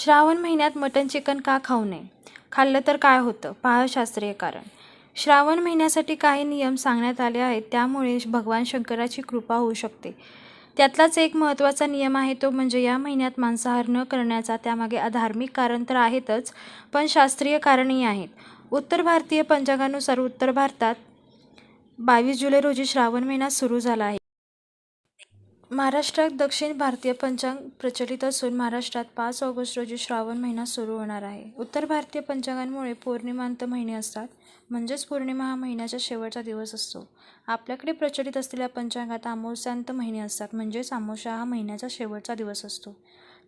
श्रावण महिन्यात मटण चिकन का खाऊ नये? खाल्लं तर काय होतं? पहा शास्त्रीय कारण. श्रावण महिन्यासाठी काही नियम सांगण्यात आले आहेत. त्यामुळे भगवान शंकराची कृपा होऊ शकते. त्यातलाच एक महत्त्वाचा नियम आहे तो म्हणजे या महिन्यात मांसाहार न करण्याचा. त्यामागे धार्मिक कारण तर आहेतच पण शास्त्रीय कारणही आहेत. उत्तर भारतीय पंचांगानुसार उत्तर भारतात बावीस जुलै रोजी श्रावण महिना सुरू झाला आहे. महाराष्ट्रात दक्षिण भारतीय पंचांग प्रचलित असून महाराष्ट्रात पाच ऑगस्ट रोजी श्रावण महिना सुरू होणार आहे. उत्तर भारतीय पंचांगांमुळे पौर्णिमांत महिने असतात. म्हणजेच पौर्णिमा हा महिन्याचा शेवटचा दिवस असतो. आपल्याकडे प्रचलित असलेल्या पंचांगात आमोशांत महिने असतात. म्हणजेच आमोशा हा महिन्याचा शेवटचा दिवस असतो.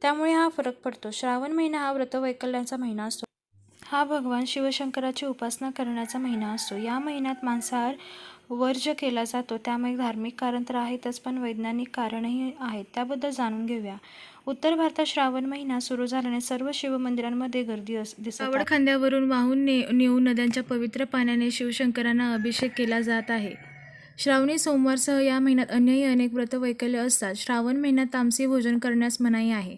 त्यामुळे हा फरक पडतो. श्रावण महिना हा व्रतवैकल्यांचा महिना असतो. हा भगवान शिवशंकराची उपासना करण्याचा महिना असतो. या महिन्यात मांसाहार वर्ज केला जातो. त्यामुळे धार्मिक कारण तर आहेतच पण वैज्ञानिक कारणही आहेत. त्याबद्दल जाणून घेऊया. उत्तर भारतात श्रावण महिना सुरू झाल्याने सर्व शिवमंदिरांमध्ये गर्दी दिसत आवड खांद्यावरून वाहून ने नेऊन नद्यांच्या पवित्र पाण्याने शिवशंकरांना अभिषेक केला जात आहे. श्रावणी सोमवारसह या महिन्यात अन्यही अनेक व्रत वैकल्य असतात. श्रावण महिन्यात तामसी भोजन करण्यास मनाई आहे.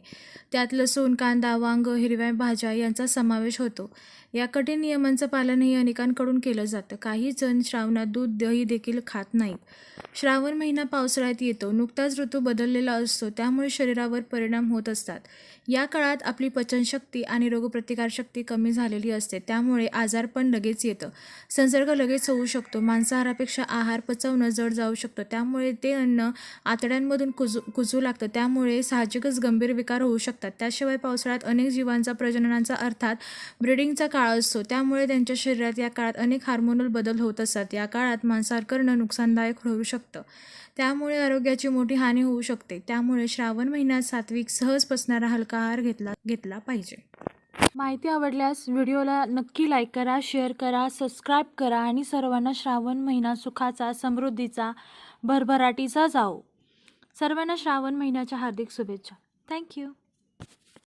त्यात लसूण कांदा वांग हिरव्या भाज्या यांचा समावेश होतो. या कठीण नियमांचं पालनही अनेकांकडून केलं जातं. काही जण श्रावणात दूध दही देखील खात नाहीत. श्रावण महिना पावसाळ्यात येतो. नुकताच ऋतू बदललेला असतो. त्यामुळे शरीरावर परिणाम होत असतात. या काळात आपली पचनशक्ती आणि रोगप्रतिकारशक्ती कमी झालेली असते. त्यामुळे आजारपण लगेच येतं. संसर्ग लगेच होऊ शकतो. मांसाहारापेक्षा आहार पच पचवणं जड जाऊ शकतं. त्यामुळे ते अन्न आतड्यांमधून कुजू कुजू लागतं. त्यामुळे साहजिकच गंभीर विकार होऊ शकतात. त्याशिवाय पावसाळ्यात अनेक जीवांचा प्रजननाचा अर्थात ब्रिडिंगचा काळ असतो. त्यामुळे त्यांच्या शरीरात या काळात अनेक हार्मोनल बदल होत असतात. या काळात मांसाहार करणं नुकसानदायक होऊ शकतं. त्यामुळे आरोग्याची मोठी हानी होऊ शकते. त्यामुळे श्रावण महिन्यात सात्विक सहज पचणारा हलका आहार घेतला घेतला पाहिजे. माहिती आवडल्यास व्हिडिओला नक्की लाईक करा शेअर करा सबस्क्राईब करा आणि सर्वांना श्रावण महिना सुखाचा समृद्धीचा भरभराटीचा जाओ सर्वांना श्रावण महिन्याच्या हार्दिक शुभेच्छा. थँक्यू